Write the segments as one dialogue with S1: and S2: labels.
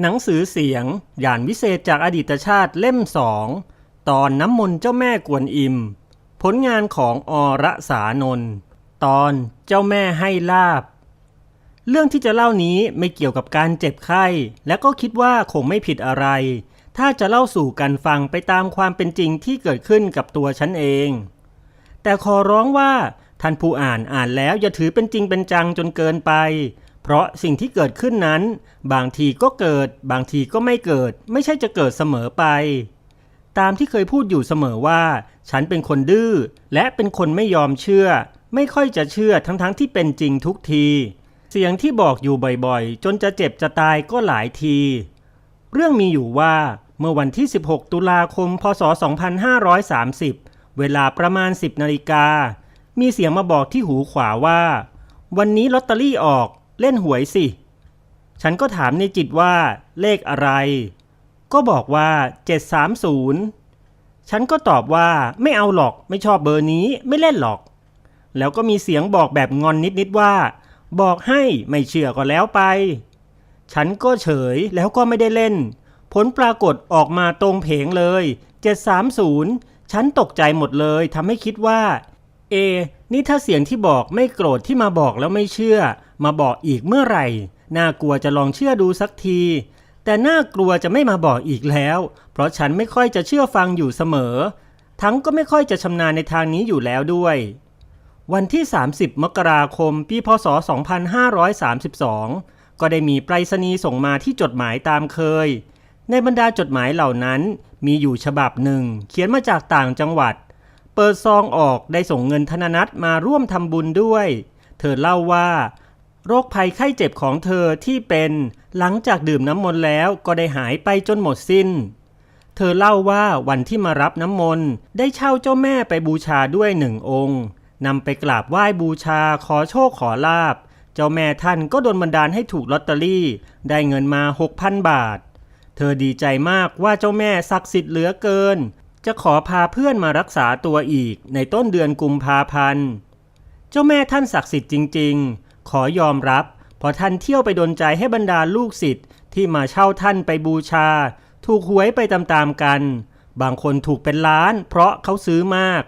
S1: หนังสือเสียงยานวิเศษจากอดีตชาติเล่มสองตอนน้ำมนต์เจ้าแม่กวนอิม ผลงานของอระสานนท์ตอนเจ้าแม่ให้ลาบ เรื่องที่จะเล่านี้ไม่เกี่ยวกับการเจ็บไข้ และก็คิดว่าคงไม่ผิดอะไร ถ้าจะเล่าสู่กันฟังไปตามความเป็นจริงที่เกิดขึ้นกับตัวฉันเอง แต่ขอร้องว่าท่านผู้อ่านอ่านแล้วอย่าถือเป็นจริงเป็นจังจนเกินไป เพราะสิ่งที่เกิดขึ้นนั้น บางทีก็เกิด บางทีก็ไม่เกิด ไม่ใช่จะเกิดเสมอไป ตามที่เคยพูดอยู่เสมอว่า ฉันเป็นคนดื้อและเป็นคนไม่ยอมเชื่อ ไม่ค่อยจะเชื่อทั้งๆทที่เป็นจริงทุกที เสียงที่บอกอยู่บ่อยๆ จนจะเจ็บจะตายก็หลายที เรื่องมีอยู่ว่าเมื่อวันที่ 16 ตุลาคม พศ 2530 เวลาประมาณ 10 นาฬิกา มีเสียงมาบอกที่หูขวาว่า วันนี้ลอตเตอรี่ออก เล่นหวยสิ ฉันก็ถามในจิตว่าเลขอะไร ก็บอกว่า 730 ฉันก็ตอบว่าไม่เอาหรอกไม่ชอบเบอร์นี้ไม่เล่นหรอก แล้วก็มีเสียงบอกแบบงอนนิดๆว่า บอกให้ไม่เชื่อก็แล้วไป ฉันก็เฉยแล้วก็ไม่ได้เล่น ผลปรากฏออกมาตรงเพงเลย 730 ฉันตกใจหมดเลยทำให้คิดว่า เอ นี่ถ้าเสียงที่บอกไม่โกรธที่มาบอกแล้วไม่เชื่อ มาบอกอีกเมื่อไหร่ น่ากลัวจะลองเชื่อดูสักที แต่น่ากลัวจะไม่มาบอกอีกแล้ว เพราะฉันไม่ค่อยจะเชื่อฟังอยู่เสมอ ทั้งก็ไม่ค่อยจะชำนาญในทางนี้อยู่แล้วด้วย วันที่ 30 มกราคม ปีพศ 2532 ก็ได้มีไปรษณีย์ส่งมาที่จดหมายตามเคย ในบรรดาจดหมายเหล่านั้น มีอยู่ฉบับหนึ่ง เขียนมาจากต่างจังหวัด ปิดซองออกได้ส่งเงินธนนัตมาร่วมทำบุญด้วย เธอเล่าว่า โรคภัยไข้เจ็บของเธอที่เป็นหลังจากดื่มน้ำมนต์แล้วก็ได้หายไปจนหมดสิ้น เธอเล่าว่าวันที่มารับน้ำมนต์ได้เช่าเจ้าแม่ไปบูชาด้วยหนึ่งองค์นำไปกราบไหว้บูชาขอโชคขอลาบ เจ้าแม่ท่านก็โดนบันดาลให้ถูกลอตเตอรี่ ได้เงินมา 6,000 บาท เธอดีใจมากว่าเจ้าแม่ศักดิ์สิทธิ์เหลือเกิน จะขอพาเพื่อนมารักษาตัวอีกในต้นเดือนกุมภาพันธ์ เจ้าแม่ท่านศักดิ์สิทธิ์จริง ๆ ขอยอมรับเพราะท่านเที่ยวไปดนใจให้บรรดาลูกศิษย์ที่มาเช่าท่านไปบูชา ถูกหวยไปตามๆกัน บางคนถูกเป็นล้าน เพราะเขาซื้อมาก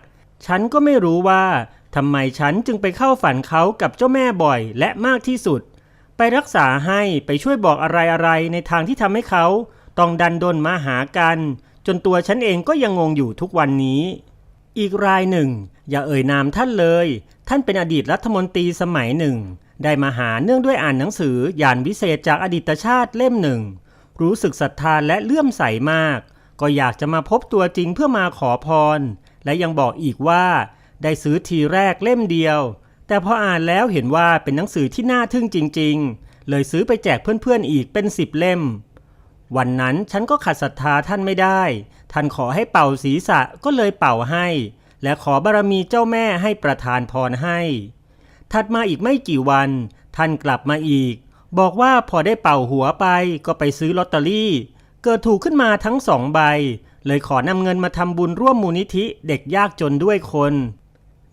S1: ฉันก็ไม่รู้ว่าทำไมฉันจึงไปเข้าฝันเขากับเจ้าแม่บ่อยและมากที่สุด ไปรักษาให้ไปช่วยบอกอะไรๆในทางที่ทำให้เขา ต้องดันดนมาหากัน จนตัวฉันเองก็ยังงงอยู่ทุกวันนี้ อีกรายหนึ่ง อย่าเอ่ยนามท่านเลย ท่านเป็นอดีตรัฐมนตรีสมัยหนึ่ง ได้มาหาเนื่องด้วยอ่านหนังสือยานวิเศษจากอดีตชาติเล่มหนึ่ง รู้สึกศรัทธาและเลื่อมใสมาก ก็อยากจะมาพบตัวจริงเพื่อมาขอพร และยังบอกอีกว่า ได้ซื้อทีแรกเล่มเดียว แต่พออ่านแล้วเห็นว่าเป็นหนังสือที่น่าทึ่งจริง ๆ เลยซื้อไปแจกเพื่อนๆอีกเป็นสิบเล่ม วันนั้นฉันก็ขัดศรัทธาท่านไม่ได้ ท่านขอให้เป่าศีรษะก็เลยเป่าให้ และขอบารมีเจ้าแม่ให้ประทานพรให้ ถัดมาอีกไม่กี่วัน ท่านกลับมาอีก บอกว่าพอได้เป่าหัวไปก็ไปซื้อลอตเตอรี่ เกิดถูกขึ้นมาทั้งสองใบ เลยขอนำเงินมาทำบุญร่วมมูลนิธิเด็กยากจนด้วยคน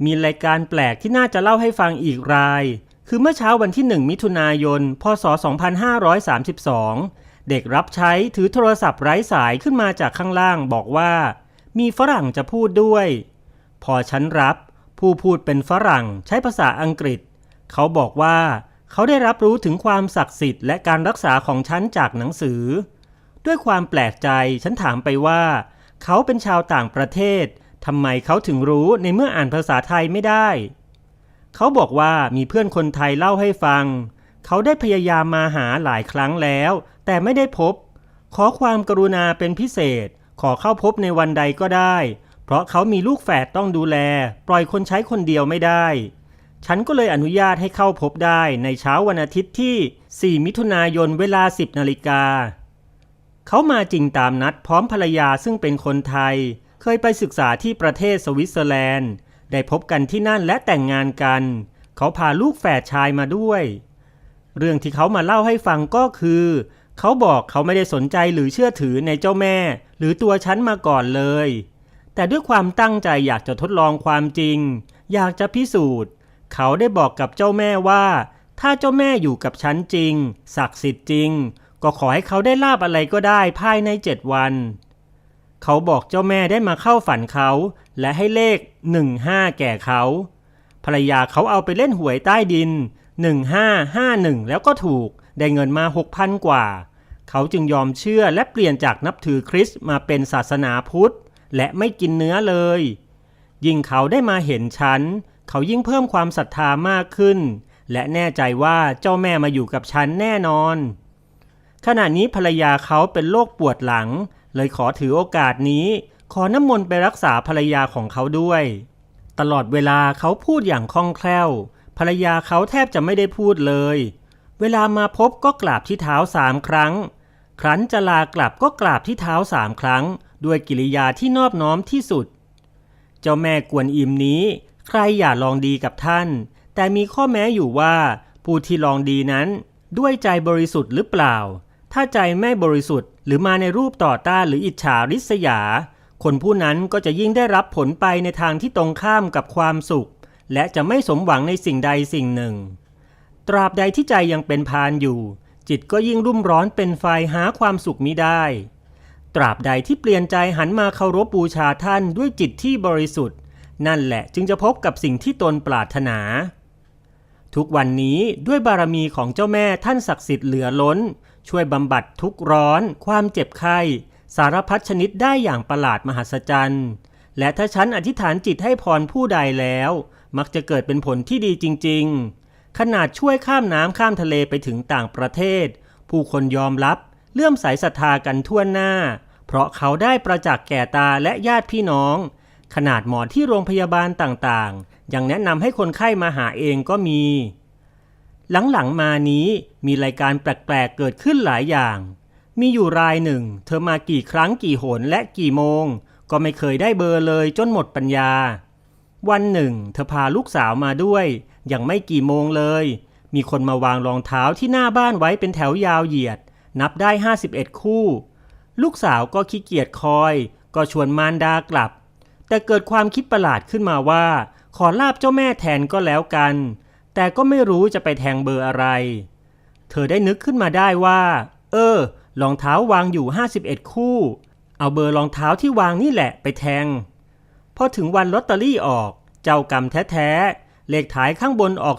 S1: มีรายการแปลกที่น่าจะเล่าให้ฟังอีกราย คือเมื่อเช้าวันที่ 1 มิถุนายน พศ 2532 เด็กรับใช้ถือโทรศัพท์ไร้สายขึ้นมาจากข้างล่างบอกว่า มีฝรั่งจะพูดด้วย พอฉันรับ ผู้พูดเป็นฝรั่งใช้ภาษาอังกฤษ เขาบอกว่า เขาได้รับรู้ถึงความศักดิ์สิทธิ์และการรักษาของฉันจากหนังสือ ด้วยความแปลกใจฉันถามไปว่า เขาเป็นชาวต่างประเทศทำไมเขาถึงรู้ในเมื่ออ่านภาษาไทยไม่ได้ เขาบอกว่ามีเพื่อนคนไทยเล่าให้ฟัง เขาได้พยายามมาหาหลายครั้งแล้ว แต่ไม่ได้พบ ขอความกรุณาเป็นพิเศษ ขอเข้าพบในวันใดก็ได้ เพราะเขามีลูกแฝดต้องดูแล ปล่อยคนใช้คนเดียวไม่ได้ ฉันก็เลยอนุญาตให้เข้าพบได้ในเช้าวันอาทิตย์ที่ 4 มิถุนายนเวลา 10 นาฬิกา เขามาจริงตามนัดพร้อมภรรยาซึ่งเป็นคนไทย เคยไปศึกษาที่ประเทศสวิตเซอร์แลนด์ ได้พบกันที่นั่นและแต่งงานกัน เขาพาลูกแฝดชายมาด้วยเรื่องที่เขามาเล่าให้ฟังก็คือ เขาบอกเขาไม่ได้สนใจหรือเชื่อถือในเจ้าแม่ หรือตัวฉันมาก่อนเลย แต่ด้วยความตั้งใจอยากจะทดลองความจริง อยากจะพิสูจน์ เขาได้บอกกับเจ้าแม่ว่า ถ้าเจ้าแม่อยู่กับฉันจริง ศักดิ์สิทธิ์จริง ก็ขอให้เขาได้ลาบอะไรก็ได้ภายในเจ็ดวัน เขาบอกเจ้าแม่ได้มาเข้าฝันเขา และให้เลขหนึ่งห้าแก่เขาภรรยาเขาเอาไปเล่นหวยใต้ดิน 1551 แล้วก็ถูก ได้เงินมา 6,000 กว่า เขาจึงยอมเชื่อและเปลี่ยนจากนับถือคริสต์มาเป็นศาสนาพุทธ และไม่กินเนื้อเลย ยิ่งเขาได้มาเห็นฉัน เขายิ่งเพิ่มความศรัทธามากขึ้น และแน่ใจว่าเจ้าแม่มาอยู่กับฉันแน่นอน ขณะนี้ภรรยาเขาเป็นโรคปวดหลัง เลยขอถือโอกาสนี้ ขอน้ำมนต์ไปรักษาภรรยาของเขาด้วย ตลอดเวลาเขาพูดอย่างคล่องแคล่ว ภรรยาเขาแทบจะไม่ได้พูดเลย เวลามาพบก็กราบที่เท้าสามครั้ง ครั้นจะลากลับก็กราบที่เท้าสามครั้ง ด้วยกิริยาที่นอบน้อมที่สุด เจ้าแม่กวนอิมนี้ ใครอย่าลองดีกับท่าน แต่มีข้อแม้อยู่ว่า ผู้ที่ลองดีนั้น ด้วยใจบริสุทธิ์หรือเปล่า ถ้าใจไม่บริสุทธิ์ หรือมาในรูปต่อต้านหรืออิจฉาริษยา คนผู้นั้นก็จะยิ่งได้รับผลไปในทางที่ตรงข้ามกับความสุข และจะไม่สมหวังในสิ่งใดสิ่งหนึ่ง ตราบใดที่ใจยังเป็นพานอยู่ จิตก็ยิ่งรุ่มร้อนเป็นไฟหาความสุขมิได้ ตราบใดที่เปลี่ยนใจหันมาเคารพบูชาท่านด้วยจิตที่บริสุทธิ์ นั่นแหละจึงจะพบกับสิ่งที่ตนปรารถนา ทุกวันนี้ด้วยบารมีของเจ้าแม่ท่านศักดิ์สิทธิ์เหลือล้น ช่วยบำบัดทุกข์ร้อน ความเจ็บไข้ สารพัดชนิดได้อย่างประหลาดมหัศจรรย์และถ้าฉันอธิษฐานจิตให้พรผู้ใดแล้ว มักจะเกิดเป็นผลที่ดีจริง ๆ ขนาดช่วยข้ามน้ำข้ามทะเลไปถึงต่างประเทศ ผู้คนยอมรับเลื่อมใสศรัทธากันทั่วหน้า เพราะเขาได้ประจักษ์แก่ตาและญาติพี่น้อง ขนาดหมอที่โรงพยาบาลต่างๆ ยังแนะนำให้คนไข้มาหาเองก็มี หลังๆมานี้มีรายการแปลกๆเกิดขึ้นหลายอย่าง มีอยู่รายหนึ่ง เธอมากี่ครั้งกี่หนและกี่โมง ก็ไม่เคยได้เบอร์เลยจนหมดปัญญา วันหนึ่ง เธอพาลูกสาวมาด้วย ยังไม่กี่โมงเลย มีคนมาวางรองเท้าที่หน้าบ้านไว้เป็นแถวยาวเหยียด นับได้ 51 คู่ ลูกสาวก็ขี้เกียจคอย ก็ชวนมารดากลับ แต่เกิดความคิดประหลาดขึ้นมาว่า ขอลาบเจ้าแม่แทนก็แล้วกัน แต่ก็ไม่รู้จะไปแทงเบอร์อะไร เธอได้นึกขึ้นมาได้ว่า เออรองเท้าวางอยู่ 51 คู่ เอาเบอร์รองเท้าที่วางนี่แหละไปแทงพอถึงวันลอตเตอรี่ออก เจ้ากรรมแท้ เลขท้ายข้างบนออก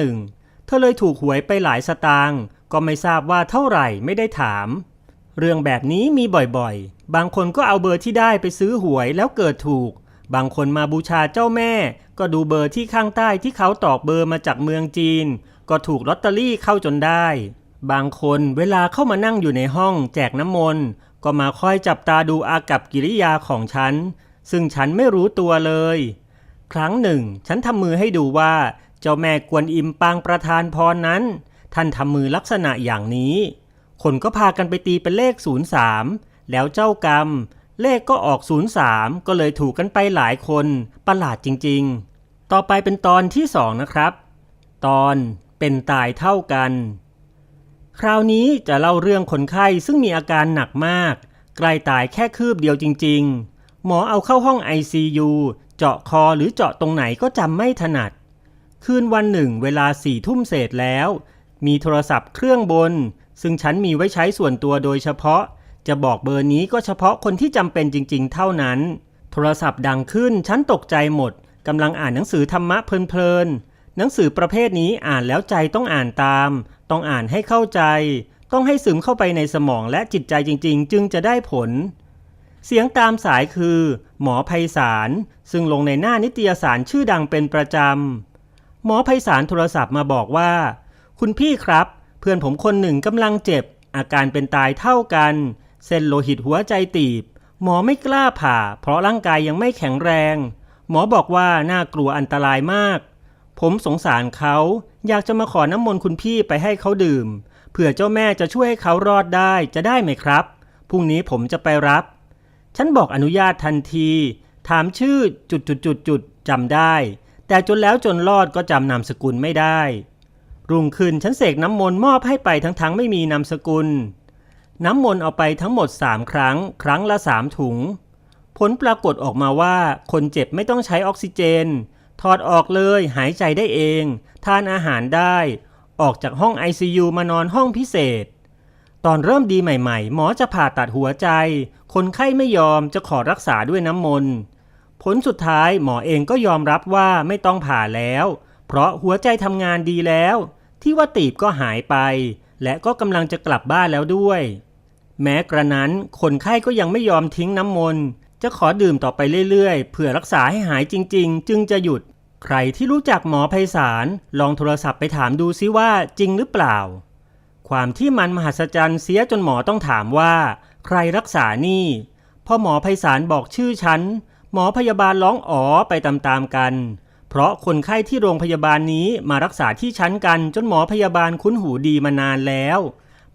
S1: 451 เธอเลยถูกหวยไปหลายสตางค์ก็ไม่ทราบว่าเท่าไหร่ไม่ได้ถาม เรื่องแบบนี้มีบ่อยๆ บางคนก็เอาเบอร์ที่ได้ไปซื้อหวยแล้วเกิดถูก บางคนมาบูชาเจ้าแม่ ก็ดูเบอร์ที่ข้างใต้ที่เขาตอกเบอร์มาจากเมืองจีน ก็ถูกลอตเตอรี่เข้าจนได้ บางคนเวลาเข้ามานั่งอยู่ในห้อง แจกน้ำมนต์ก็มาคอยจับตาดูอากับกิริยาของฉัน ซึ่งฉันไม่รู้ตัวเลย ครั้งหนึ่ง ฉันทำมือให้ดูว่า เจ้าแม่กวนอิมปางประธานพรนั้น ท่านทำมือลักษณะอย่างนี้ คนก็พากันไปตีเป็นเลข 03 แล้วเจ้ากรรม เลขก็ออก 03 ก็เลยถูกกันไปหลายคนประหลาดจริง ๆ ต่อไปเป็นตอนที่สองนะครับ ตอนเป็นตายเท่ากัน คราวนี้จะเล่าเรื่องคนไข้ซึ่งมีอาการหนักมาก ใกล้ตายแค่คืบเดียวจริง ๆ หมอเอาเข้าห้อง ICU เจาะคอหรือเจาะตรงไหนก็จำไม่ถนัด คืนวันหนึ่งเวลาสี่ทุ่มเศษแล้ว มีโทรศัพท์เครื่องบน ซึ่งฉันมีไว้ใช้ส่วนตัวโดยเฉพาะ จะบอกเบอร์นี้ก็เฉพาะคนที่จำเป็นจริง ๆ เท่านั้น โทรศัพท์ดังขึ้นฉันตกใจหมดกำลังอ่านหนังสือธรรมะเพลินๆหนังสือประเภทนี้อ่านแล้วใจต้องอ่านตาม ต้องอ่านให้เข้าใจ ต้องให้ซึมเข้าไปในสมองและจิตใจจริง ๆ จึงจะได้ผล เสียงตามสายคือ หมอไพศาลซึ่งลงในหน้านิตยสารชื่อดังเป็นประจำ หมอไพศาลโทรศัพท์มาบอกว่า คุณพี่ครับ เพื่อนผมคนหนึ่งกำลังเจ็บ อาการเป็นตายเท่ากัน เส้นโลหิตหัวใจตีบ หมอไม่กล้าผ่า เพราะร่างกายยังไม่แข็งแรง หมอบอกว่าน่ากลัวอันตรายมาก ผมสงสารเขาอยากจะมาขอน้ำมนต์คุณพี่ไปให้เขาดื่ม เผื่อเจ้าแม่จะช่วยให้เขารอดได้จะได้ไหมครับพรุ่งนี้ผมจะไปรับ ฉันบอกอนุญาตทันที ถามชื่อจุดจุดจุดจุดจำได้ แต่จนแล้วจนรอดก็จำนามสกุลไม่ได้ รุ่งขึ้นฉันเสกน้ำมนต์มอบให้ไปทั้งๆไม่มีนามสกุล น้ำมนต์เอาไปทั้งหมดสามครั้ง ครั้งละสามถุง ผลปรากฏออกมาว่าคนเจ็บไม่ต้องใช้ออกซิเจน ถอดออกเลยหายใจได้เอง ทานอาหารได้ ออกจากห้อง ICU มานอนห้องพิเศษ ตอนเริ่มดีใหม่ๆ หมอจะผ่าตัดหัวใจ คนไข้ไม่ยอมจะขอรักษาด้วยน้ำมนต์ผลสุดท้ายหมอเองก็ยอมรับว่าไม่ต้องผ่าแล้ว เพราะหัวใจทำงานดีแล้ว ที่ว่าตีบก็หายไป และก็กำลังจะกลับบ้านแล้วด้วย แม้กระนั้นคนไข้ก็ยังไม่ยอมทิ้งน้ำมนต์จะขอดื่มต่อไปเรื่อยๆ เพื่อรักษาให้หายจริง ๆ จึงจะหยุด ใครที่รู้จักหมอไพศาลลองโทรศัพท์ไปถามดูซิว่าจริงหรือเปล่า ความที่มันมหัศจรรย์เสียจนหมอต้องถามว่า ใครรักษานี่ พอหมอไพศาลบอกชื่อฉัน หมอพยาบาลร้องอ๋อไปตามๆกัน เพราะคนไข้ที่โรงพยาบาลนี้มารักษาที่ชั้นกันจนหมอพยาบาลคุ้นหูดีมานานแล้ว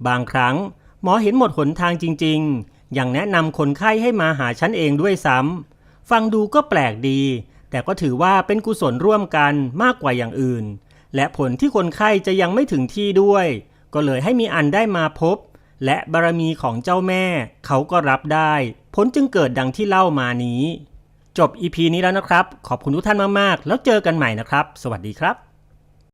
S1: บางครั้ง หมอเห็นหมดหนทางจริงๆยังแนะนำคนไข้ให้มาหาฉันเองด้วยซ้ำฟังดูก็แปลกดี แต่ก็ถือว่าเป็นกุศลร่วมกันมากกว่าอย่างอื่น และผลที่คนไข้จะยังไม่ถึงที่ด้วย ก็เลยให้มีอันได้มาพบ และบารมีของเจ้าแม่ เขาก็รับได้ ผลจึงเกิดดังที่เล่ามานี้ จบ EP นี้แล้วนะครับ ขอบคุณทุกท่านมากๆ แล้วเจอกันใหม่นะครับ สวัสดีครับ